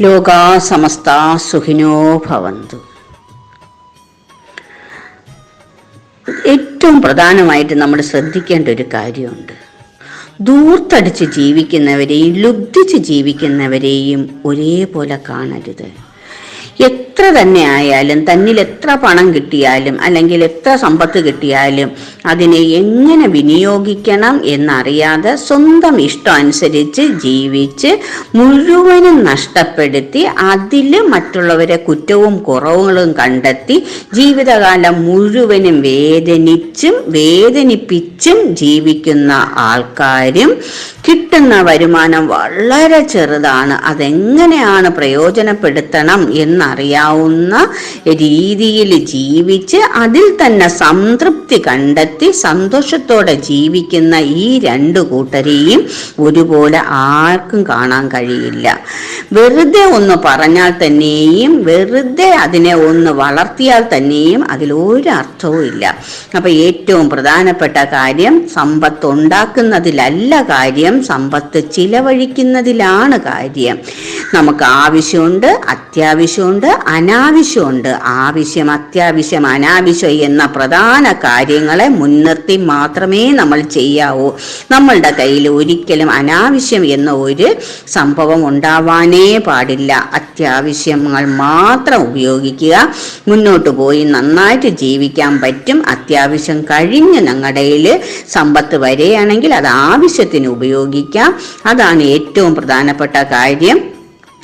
ലോകാ സമസ്ത സുഖിനോ ഭവന്തു. ഏറ്റവും പ്രധാനമായിട്ട് നമ്മൾ ശ്രദ്ധിക്കേണ്ട ഒരു കാര്യമുണ്ട്. ദൂർത്തടിച്ച് ജീവിക്കുന്നവരെയും ലുബ്ധിച്ച് ജീവിക്കുന്നവരെയും ഒരേപോലെ കാണരുത്. എത്ര തന്നെ ആയാലും തന്നിൽ എത്ര പണം കിട്ടിയാലും അല്ലെങ്കിൽ എത്ര സമ്പത്ത് കിട്ടിയാലും അതിനെ എങ്ങനെ വിനിയോഗിക്കണം എന്നറിയാതെ സ്വന്തം ഇഷ്ടം അനുസരിച്ച് ജീവിച്ച് മുഴുവനും നഷ്ടപ്പെടുത്തി അതിൽ മറ്റുള്ളവരെ കുറ്റവും കുറവുകളും കണ്ടെത്തി ജീവിതകാലം മുഴുവനും വേദനിച്ചും വേദനിപ്പിച്ചും ജീവിക്കുന്ന ആൾക്കാരും കിട്ടുന്ന വരുമാനം വളരെ ചെറുതാണ്. അതെങ്ങനെയാണ് പ്രയോജനപ്പെടുത്തണം എന്നറിയാവുന്ന രീതിയിൽ ജീവിച്ച് അതിൽ തന്നെ സംതൃപ്തി കണ്ടെത്തി സന്തോഷത്തോടെ ജീവിക്കുന്ന ഈ രണ്ടു കൂട്ടരെയും ഒരുപോലെ ആർക്കും കാണാൻ കഴിയില്ല. വെറുതെ ഒന്ന് പറഞ്ഞാൽ തന്നെയും വെറുതെ അതിനെ ഒന്ന് വളർത്തിയാൽ തന്നെയും അതിലൊരു അർത്ഥവും ഇല്ല. അപ്പൊ ഏറ്റവും പ്രധാനപ്പെട്ട കാര്യം സമ്പത്ത് ഉണ്ടാക്കുന്നതിലല്ല കാര്യം സമ്പത്ത് ചിലവഴിക്കുന്നതിലാണ് കാര്യം. നമുക്ക് ആവശ്യമുണ്ട് അത്യാവശ്യമുണ്ട് അനാവശ്യമുണ്ട്. ആവശ്യം അത്യാവശ്യം അനാവശ്യം എന്ന പ്രധാന കാര്യങ്ങളെ മുൻനിർത്തി മാത്രമേ നമ്മൾ ചെയ്യാവൂ. നമ്മളുടെ കയ്യിൽ ഒരിക്കലും അനാവശ്യം എന്ന ഒരു സംഭവം ഉണ്ടാവാനേ പാടില്ല. അത്യാവശ്യങ്ങൾ മാത്രം ഉപയോഗിക്കുക. മുന്നോട്ട് പോയി നന്നായിട്ട് ജീവിക്കാൻ പറ്റും. അത്യാവശ്യം കഴിഞ്ഞ് ഞങ്ങളുടെയിൽ സമ്പത്ത് വരികയാണെങ്കിൽ അത് ആവശ്യത്തിന് ഉപയോഗിക്കാം. അതാണ് ഏറ്റവും പ്രധാനപ്പെട്ട കാര്യം.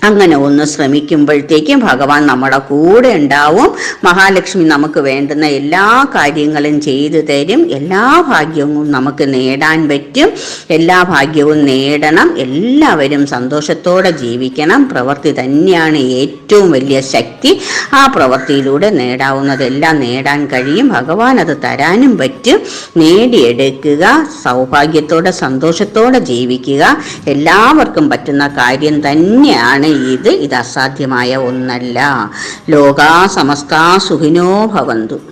അങ്ങനെ ഒന്ന് ശ്രമിക്കുമ്പോഴത്തേക്കും ഭഗവാൻ നമ്മുടെ കൂടെ ഉണ്ടാവും. മഹാലക്ഷ്മി നമുക്ക് വേണ്ടുന്ന എല്ലാ കാര്യങ്ങളും ചെയ്തു തരും. എല്ലാ ഭാഗ്യവും നമുക്ക് നേടാൻ പറ്റും. എല്ലാ ഭാഗ്യവും നേടണം. എല്ലാവരും സന്തോഷത്തോടെ ജീവിക്കണം. പ്രവൃത്തി തന്നെയാണ് ഏറ്റവും വലിയ ശക്തി. ആ പ്രവൃത്തിയിലൂടെ നേടാവുന്നതെല്ലാം നേടാൻ കഴിയും. ഭഗവാൻ അത് തരാനും പറ്റും. നേടിയെടുക്കുക സൗഭാഗ്യത്തോടെ സന്തോഷത്തോടെ ജീവിക്കുക. എല്ലാവർക്കും പറ്റുന്ന കാര്യം തന്നെയാണ് ഇത് ഇത് അസാധ്യമായ ഒന്നല്ല. ലോകാ സമസ്ത സുഖിനോ ഭവന്തു.